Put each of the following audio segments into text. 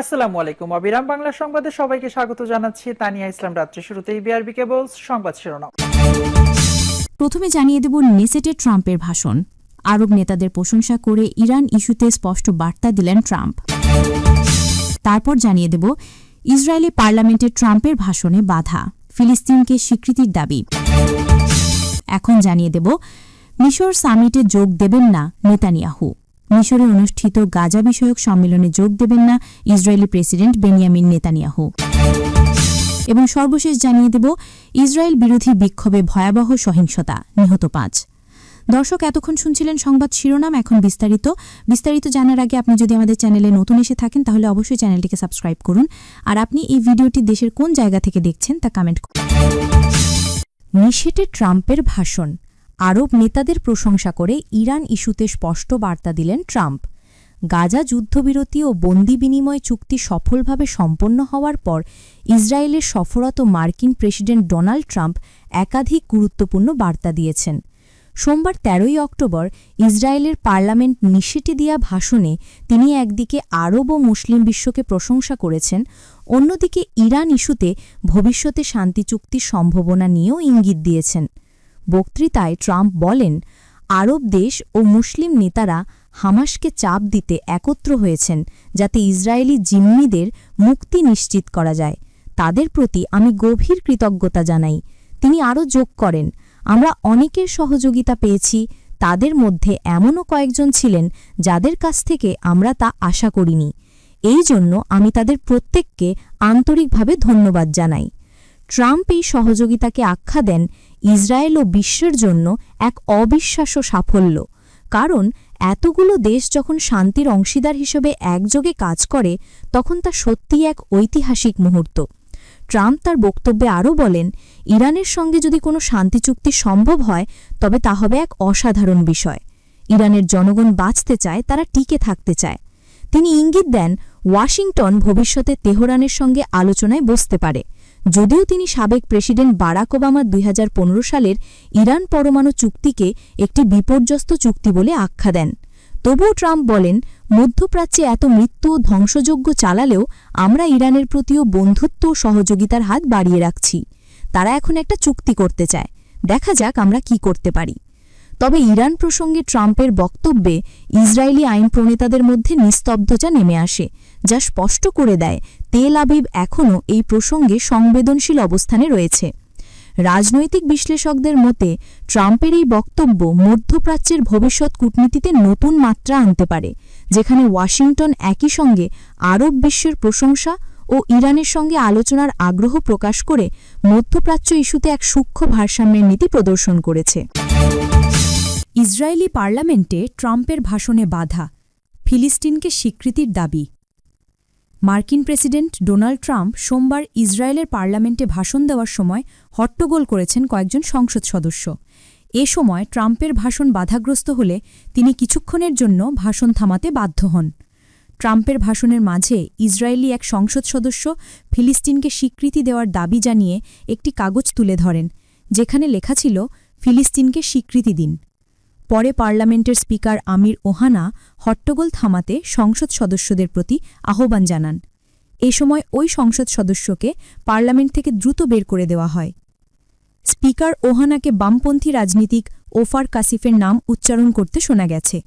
আসসালামু আলাইকুম, অবিরাম বাংলা সংবাদে সবাইকে স্বাগত জানাচ্ছি। তানিয়া ইসলাম রাত্রি শুরুতেই বিআরবি কেবলস সংবাদ শিরোনাম। প্রথমে জানিয়ে দেব নেসেটে ট্রাম্পের ভাষণ। আরব নেতাদের প্রশংসা করে ইরান ইস্যুতে স্পষ্ট বার্তা দিলেন ট্রাম্প। তারপর জানিয়ে দেব, ইসরায়েলি পার্লামেন্টে ট্রাম্পের ভাষণে বাধা, ফিলিস্তিনকে স্বীকৃতির দাবি। এখন জানিয়ে দেব, মিশর সামিটে যোগ দেবেন না নেতানিয়াহু। মিশরে অনুষ্ঠিত গাজা বিষয়ক সম্মেলনে যোগ দেবেন না ইসরায়েলি প্রেসিডেন্ট বেনিয়ামিন নেতানিয়াহু। এবং সর্বশেষ জানিয়ে দেব, ইসরায়েল বিরোধী বিক্ষোভে ভয়াবহ সহিংসতা, নিহত পাঁচ। দর্শক, এতক্ষণ শুনছিলেন সংবাদ শিরোনাম, এখন বিস্তারিত। বিস্তারিত জানার আগে আপনি যদি আমাদের চ্যানেলে নতুন এসে থাকেন, তাহলে অবশ্যই চ্যানেলটিকে সাবস্ক্রাইব করুন। আর আপনি এই ভিডিওটি দেশের কোন জায়গা থেকে দেখছেন, তা কমেন্ট করুন। নিষেটে ট্রাম্পের ভাষণ। আরব নেতাদের প্রশংসা করে ইরান ইস্যুতে স্পষ্ট বার্তা দিলেন ট্রাম্প। গাজা যুদ্ধবিরতি ও বন্দি বিনিময় চুক্তি সফলভাবে সম্পন্ন হওয়ার পর ইসরায়েলের সফরত মার্কিন প্রেসিডেন্ট ডোনাল্ড ট্রাম্প একাধিক গুরুত্বপূর্ণ বার্তা দিয়েছেন। সোমবার তেরোই অক্টোবর ইসরায়েলের পার্লামেন্ট নিষেটে দেয়া ভাষণে তিনি একদিকে আরব ও মুসলিম বিশ্বকে প্রশংসা করেছেন, অন্যদিকে ইরান ইস্যুতে ভবিষ্যতে শান্তি চুক্তির সম্ভাবনা নিয়েও ইঙ্গিত দিয়েছেন। বক্তৃতায় ট্রাম্প বলেন, আরব দেশ ও মুসলিম নেতারা হামাসকে চাপ দিতে একত্র হয়েছেন যাতে ইসরায়েলি জিম্মিদের মুক্তি নিশ্চিত করা যায়। তাদের প্রতি আমি গভীর কৃতজ্ঞতা জানাই। তিনি আরও যোগ করেন, আমরা অনেকের সহযোগিতা পেয়েছি, তাদের মধ্যে এমনও কয়েকজন ছিলেন যাদের কাছ থেকে আমরা তা আশা করিনি। এই জন্য আমি তাদের প্রত্যেককে আন্তরিকভাবে ধন্যবাদ জানাই। ট্রাম্প এই সহযোগিতাকে আখ্যা দেন ইসরায়েল ও বিশ্বের জন্য এক অবিশ্বাস্য সাফল্য। কারণ এতগুলো দেশ যখন শান্তির অংশীদার হিসেবে একযোগে কাজ করে, তখন তা সত্যিই এক ঐতিহাসিক মুহূর্ত। ট্রাম্প তার বক্তব্যে আরও বলেন, ইরানের সঙ্গে যদি কোনো শান্তি চুক্তি সম্ভব হয়, তবে তা হবে এক অসাধারণ বিষয়। ইরানের জনগণ বাঁচতে চায়, তারা টিকে থাকতে চায়। তিনি ইঙ্গিত দেন, ওয়াশিংটন ভবিষ্যতে তেহরানের সঙ্গে আলোচনায় বসতে পারে। যদিও তিনি সাবেক প্রেসিডেন্ট বারাক ওবামা দুই হাজার পনেরো সালের ইরান পরমাণু চুক্তিকে একটি বিপর্যস্ত চুক্তি বলে আখ্যা দেন। তবুও ট্রাম্প বলেন, মধ্যপ্রাচ্যে এত মৃত্যু ও ধ্বংসযজ্ঞ চালালেও আমরা ইরানের প্রতিও বন্ধুত্ব ও সহযোগিতার হাত বাড়িয়ে রাখছি। তারা এখন একটা চুক্তি করতে চায়। দেখা যাক আমরা কি করতে পারি। তবে ইরান প্রসঙ্গে ট্রাম্পের বক্তব্যে ইসরায়েলি আইন প্রণেতাদের মধ্যে নিস্তব্ধতা নেমে আসে, যা স্পষ্ট করে দেয় তেল আবিব এখনও এই প্রসঙ্গে সংবেদনশীল অবস্থানে রয়েছে। রাজনৈতিক বিশ্লেষকদের মতে, ট্রাম্পের এই বক্তব্য মধ্যপ্রাচ্যের ভবিষ্যৎ কূটনীতিতে নতুন মাত্রা আনতে পারে, যেখানে ওয়াশিংটন একই সঙ্গে আরব বিশ্বের প্রশংসা ও ইরানের সঙ্গে আলোচনার আগ্রহ প্রকাশ করে মধ্যপ্রাচ্য ইস্যুতে এক সূক্ষ্ম ভারসাম্যের নীতি প্রদর্শন করেছে। ইসরায়েলি পার্লামেন্টে ট্রাম্পের ভাষণে বাধা, ফিলিস্তিনকে স্বীকৃতির দাবি। মার্কিন প্রেসিডেন্ট ডোনাল্ড ট্রাম্প সোমবার ইসরায়েলের পার্লামেন্টে ভাষণ দেওয়ার সময় হট্টগোল করেছেন কয়েকজন সংসদ সদস্য। এ সময় ট্রাম্পের ভাষণ বাধাগ্রস্ত হলে তিনি কিছুক্ষণের জন্য ভাষণ থামাতে বাধ্য হন। ট্রাম্পের ভাষণের মাঝে ইসরায়েলি এক সংসদ সদস্য ফিলিস্তিনকে স্বীকৃতি দেওয়ার দাবি জানিয়ে একটি কাগজ তুলে ধরেন, যেখানে লেখা ছিল, ফিলিস্তিনকে স্বীকৃতি দিন। পরে পার্লামেন্টের স্পিকার আমির ওহানা হট্টগোল থামাতে সংসদ সদস্যদের প্রতি আহ্বান জানান। এ সময় ওই সংসদ সদস্যকে পার্লামেন্ট থেকে দ্রুত বের করে দেওয়া হয়। স্পিকার ওহানাকে বামপন্থী রাজনীতিক ওফার কাসিফের নাম উচ্চারণ করতে শোনা গেছে।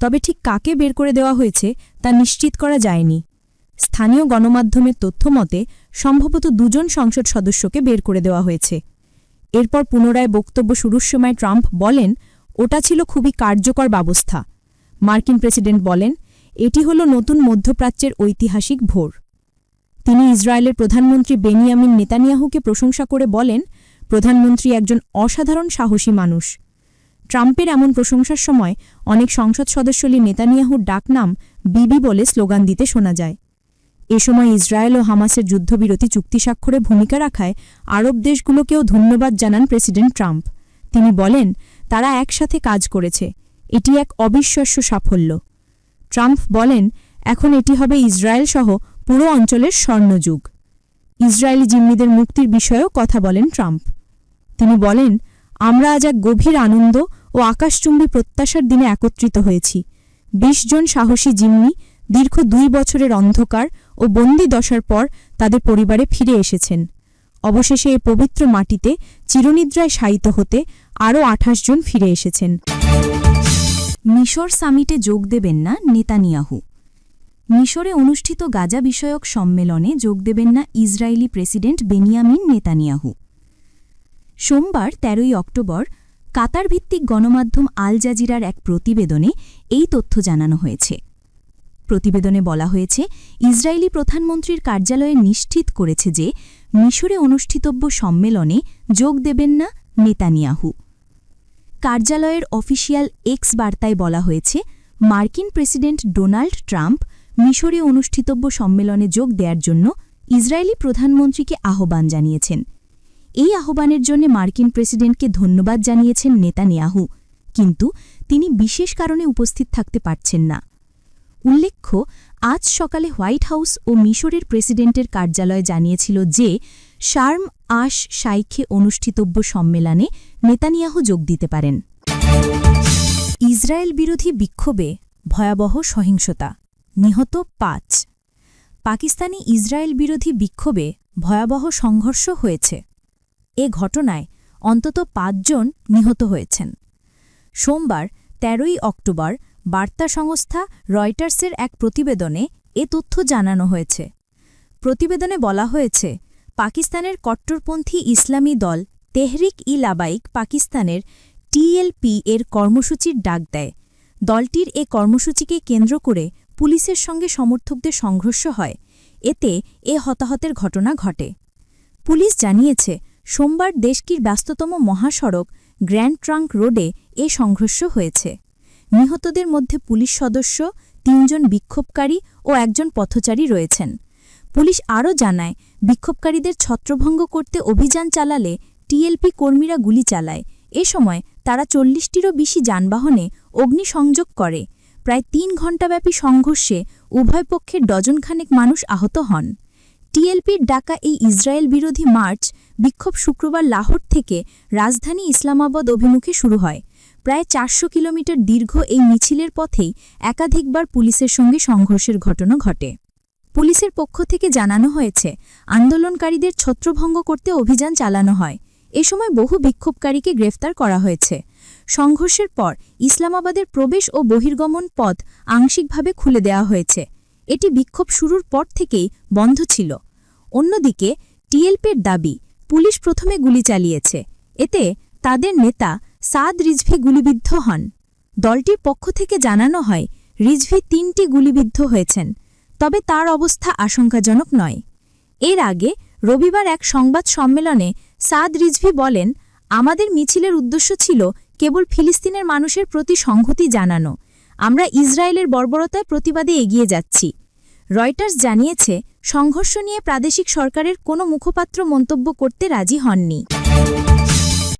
তবে ঠিক কাকে বের করে দেওয়া হয়েছে তা নিশ্চিত করা যায়নি। স্থানীয় গণমাধ্যমের তথ্য মতে, সম্ভবত দুজন সংসদ সদস্যকে বের করে দেওয়া হয়েছে। এরপর পুনরায় বক্তব্য শুরুর সময় ট্রাম্প বলেন ওটা ছিল খুবই কার্যকর ব্যবস্থা। মার্কিন প্রেসিডেন্ট বলেন, এটি হল নতুন মধ্যপ্রাচ্যের ঐতিহাসিক ভোর। তিনি ইসরায়েলের প্রধানমন্ত্রী বেনিয়ামিন নেতানিয়াহুকে প্রশংসা করে বলেন, প্রধানমন্ত্রী একজন অসাধারণ সাহসী মানুষ। ট্রাম্পের এমন প্রশংসার সময় অনেক সংসদ সদস্যলি নেতানিয়াহুর ডাকনাম বিবি বলে স্লোগান দিতে শোনা যায়। এ সময় ইসরায়েল ও হামাসের যুদ্ধবিরতি চুক্তি স্বাক্ষরে ভূমিকা রাখায় আরব দেশগুলোকেও ধন্যবাদ জানান প্রেসিডেন্ট ট্রাম্প। তিনি বলেন তারা একসাথে কাজ করেছে। এটি এক অবিশ্বাস্য সাফল্য। ট্রাম্প বলেন, এখন এটি হবে ইসরায়েল সহ পুরো অঞ্চলের স্বর্ণযুগ। ইসরায়েলি জিম্মিদের মুক্তির বিষয়েও কথা বলেন ট্রাম্প। তিনি বলেন, আমরা আজ এক গভীর আনন্দ ও আকাশচুম্বী প্রত্যাশার দিনে একত্রিত হয়েছি। ২০ জন সাহসী জিম্মি দীর্ঘ দুই বছরের অন্ধকার ও বন্দি দশার পর তাদের পরিবারে ফিরে এসেছেন। অবশেষে এ পবিত্র মাটিতে চিরনিদ্রায় শায়িত হতে আরও আঠাশ জন ফিরে এসেছেন। মিশর সামিটে যোগ দেবেন না নেতানিয়াহু। মিশরে অনুষ্ঠিত গাজা বিষয়ক সম্মেলনে যোগ দেবেন না ইসরায়েলি প্রেসিডেন্ট বেনিয়ামিন নেতানিয়াহু। সোমবার তেরোই অক্টোবর কাতার ভিত্তিক গণমাধ্যম আল জাজিরার এক প্রতিবেদনে এই তথ্য জানানো হয়েছে। প্রতিবেদনে বলা হয়েছে, ইসরায়েলি প্রধানমন্ত্রীর কার্যালয়ে নিশ্চিত করেছে যে মিশরে অনুষ্ঠিতব্য সম্মেলনে যোগ দেবেন না নেতানিয়াহু। কার্যালয়ের অফিসিয়াল এক্স বার্তায় বলা হয়েছে, মার্কিন প্রেসিডেন্ট ডোনাল্ড ট্রাম্প মিশরে অনুষ্ঠিতব্য সম্মেলনে যোগ দেওয়ার জন্য ইসরায়েলি প্রধানমন্ত্রীকে আহ্বান জানিয়েছেন। এই আহ্বানের জন্য মার্কিন প্রেসিডেন্টকে ধন্যবাদ জানিয়েছেন নেতানিয়াহু, কিন্তু তিনি বিশেষ কারণে উপস্থিত থাকতে পারছেন না। উল্লেখ্য, আজ সকালে হোয়াইট হাউস ও মিশরের প্রেসিডেন্টের কার্যালয় জানিয়েছিল যে, শার্ম আশ শাইখে অনুষ্ঠিতব্য সম্মেলনে নেতানিয়াহু যোগ দিতে পারেন। ইসরায়েল বিরোধী বিক্ষোভে ভয়াবহ সহিংসতা। নিহত পাঁচ। পাকিস্তানি ইসরায়েল বিরোধী বিক্ষোভে ভয়াবহ সংঘর্ষ হয়েছে। এ ঘটনায় অন্তত পাঁচজন নিহত হয়েছেন। সোমবার, তেরোই অক্টোবর বার্তা সংস্থা রয়টার্সের এক প্রতিবেদনে এ তথ্য জানানো হয়েছে। প্রতিবেদনে বলা হয়েছে, পাকিস্তানের কট্টরপন্থী ইসলামী দল তেহরিক ই লাবাইক পাকিস্তানের টিএলপি এর কর্মসূচির ডাক দেয়। দলটির এ কর্মসূচিকে কেন্দ্র করে পুলিশের সঙ্গে সমর্থকদের সংঘর্ষ হয়। এতে এ হতাহতের ঘটনা ঘটে। পুলিশ জানিয়েছে, সোমবার দেশটির ব্যস্ততম মহাসড়ক গ্র্যান্ড ট্রাঙ্ক রোডে এ সংঘর্ষ হয়েছে। নিহতদের মধ্যে পুলিশ সদস্য, তিনজন বিক্ষোভকারী ও একজন পথচারী রয়েছেন। পুলিশ আরও জানায়, বিক্ষোভকারীদের ছত্রভঙ্গ করতে অভিযান চালালে টিএলপি কর্মীরা গুলি চালায়। এ সময় তারা চল্লিশটিরও বেশি যানবাহনে অগ্নিসংযোগ করে। প্রায় তিন ঘণ্টাব্যাপী সংঘর্ষে উভয় পক্ষের ডজনখানেক মানুষ আহত হন। টিএলপির ডাকা এই ইসরায়েল বিরোধী মার্চ, বিক্ষোভ শুক্রবার লাহোর থেকে রাজধানী ইসলামাবাদ অভিমুখে শুরু হয়। প্রায় চারশো কিলোমিটার দীর্ঘ এই মিছিলের পথেই একাধিকবার পুলিশের সঙ্গে সংঘর্ষের ঘটনা ঘটে। পুলিশের পক্ষ থেকে জানানো হয়েছে, আন্দোলনকারীদের ছত্রভঙ্গ করতে অভিযান চালানো হয়। এ সময় বহু বিক্ষোভকারীকে গ্রেফতার করা হয়েছে। সংঘর্ষের পর ইসলামাবাদের প্রবেশ ও বহির্গমন পথ আংশিকভাবে খুলে দেওয়া হয়েছে। এটি বিক্ষোভ শুরুর পর থেকেই বন্ধ ছিল। অন্যদিকে টিএলপির দাবি, পুলিশ প্রথমে গুলি চালিয়েছে। এতে তাদের নেতা সাদ রিজভি গুলিবিদ্ধ হন। দলটির পক্ষ থেকে জানানো হয়, রিজভি তিনটি গুলিবিদ্ধ হয়েছেন, তবে তার অবস্থা আশঙ্কাজনক নয়। এর আগে রবিবার এক সংবাদ সম্মেলনে সাদ রিজভি বলেন, আমাদের মিছিলের উদ্দেশ্য ছিল কেবল ফিলিস্তিনের মানুষের প্রতি সংহতি জানানো। আমরা ইসরায়েলের বর্বরতায় প্রতিবাদে এগিয়ে যাচ্ছি। রয়টার্স জানিয়েছে, সংঘর্ষ নিয়ে প্রাদেশিক সরকারের কোনো মুখপাত্র মন্তব্য করতে রাজি হননি।